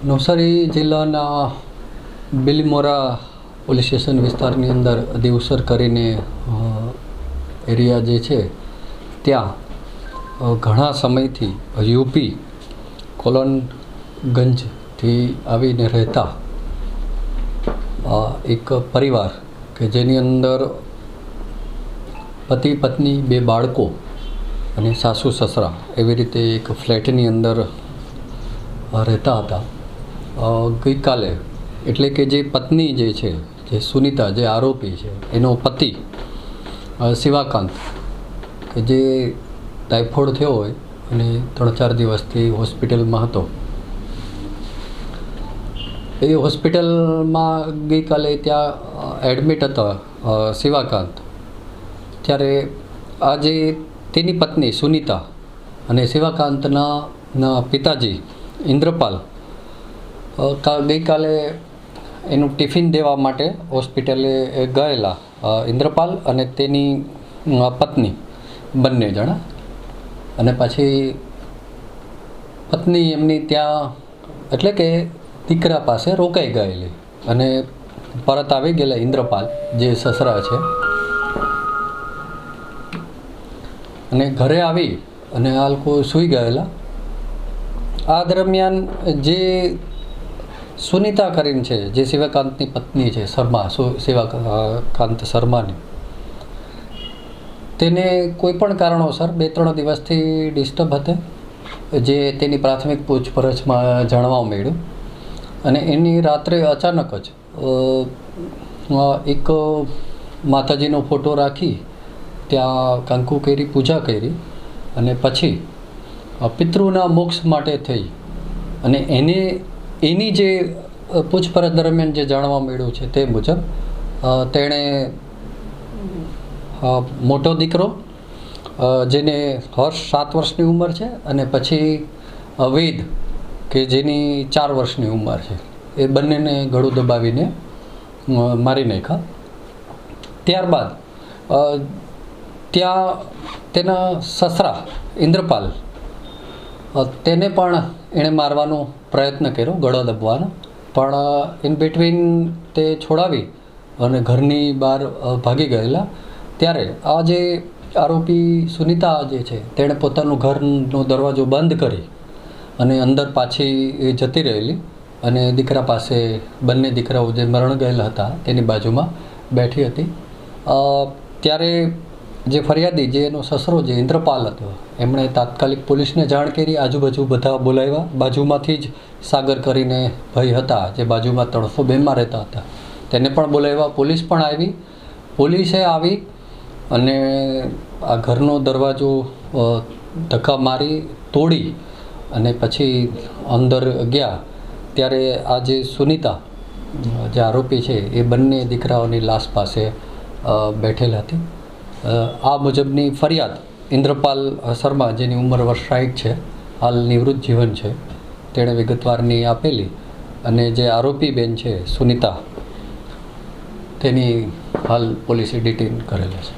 નવસારી જિલ્લાના Bilimora police station વિસ્તારની અંદર દેવસર કરીને એરિયા જે છે, ત્યાં ઘણા સમયથી યુપી કોલનગંજથી આવીને રહેતા એક પરિવાર કે જેની અંદર પતિ, પત્ની, બે બાળકો અને સાસુ, સસરા એવી રીતે એક ફ્લેટની અંદર રહેતા હતા. ગઈકાલે એટલે કે જે પત્ની જે છે, જે સુનિતા, જે આરોપી છે, એનો પતિ શિવાકાંત, કે જે ટાઇફોઇડ થયો હોય અને ત્રણ ચાર દિવસથી હોસ્પિટલમાં હતો. એ હોસ્પિટલમાં ગઈકાલે ત્યાં એડમિટ હતા શિવાકાંત. ત્યારે આજે તેની પત્ની સુનિતા અને શિવાકાંતના પિતાજી ઇન્દ્રપાલ ગઈકાલે એનું ટિફિન દેવા માટે હોસ્પિટલે ગયેલા ઇન્દ્રપાલ અને તેની પત્ની, બંને જણા. અને પછી પત્ની એમની ત્યાં, એટલે કે દીકરા પાસે રોકાઈ ગયેલી અને પરત આવી ગયેલા ઇન્દ્રપાલ, જે સસરા છે. અને ઘરે આવી અને આ લોકો સૂઈ ગયેલા. આ દરમિયાન જે સુનિતા કરીને છે, જે શિવકાંતની પત્ની છે, શર્મા, સુ- શિવકાંત શર્માની. તેને કોઈ પણ કારણોસર બે ત્રણ દિવસથી ડિસ્ટર્બ હતી, જે તેની પ્રાથમિક પૂછપરછમાં જાણવા મળ્યું. અને એની રાત્રે અચાનક જ એક માતાજીનો ફોટો રાખી, ત્યાં કંકુ કરી પૂજા કરી, અને પછી પિતૃના મોક્ષ માટે થઈ. અને એને એની જે પૂછપરછ દરમિયાન જે જાણવા મળ્યું છે તે મુજબ તેણે મોટો દીકરો જેને હર્ષ સાત વર્ષની ઉંમર છે અને પછી વેદ, કે જેની ચાર વર્ષની ઉંમર છે. એ બંનેને ગળું દબાવીને મારી નાખ્યા. ત્યારબાદ ત્યાં તેના સસરા ઇન્દ્રપાલ તેને પણ એણે મારવાનો પ્રયત્ન કર્યો, ગળો દબવાનો. પણ ઇન બિટવીન તે છોડાવી અને ઘરની બહાર ભાગી ગયેલા. ત્યારે આ જે આરોપી સુનિતા જે છે, તેણે પોતાનું ઘરનો દરવાજો બંધ કરી અને અંદર પાછી જતી રહેલી અને દીકરા પાસે, બંને દીકરાઓ જે મરણ ગયેલા હતા, તેની બાજુમાં બેઠી હતી. ત્યારે જે ફરિયાદી, જે એનો સસરો જે ઇન્દ્રપાલ હતો, એમણે તાત્કાલિક પોલીસને જાણ કરી, આજુબાજુ બધા બોલાવ્યા. બાજુમાંથી જ સાગર કરીને ભાઈ હતા, જે બાજુમાં ત્રણસો બેમાં રહેતા હતા. તેને પણ બોલાવ્યા. પોલીસ પણ આવી. પોલીસે આવી અને આ ઘરનો દરવાજો ધક્કા મારી તોડી અને પછી અંદર ગયા. ત્યારે આ જે સુનિતા જે આરોપી છે, એ બંને દીકરાઓની લાશ પાસે બેઠેલ હતી. આ મુજબની ફરિયાદ ઇન્દ્રપાલ શર્મા, જેની ઉંમર વર્ષ સાઠ છે હાલ નિવૃત્ત જીવન છે, તેણે વિગતવારની આપેલી અને જે આરોપી બેન છે, સુનિતા, તેની હાલ પોલીસે ડિટેન કરેલા છે?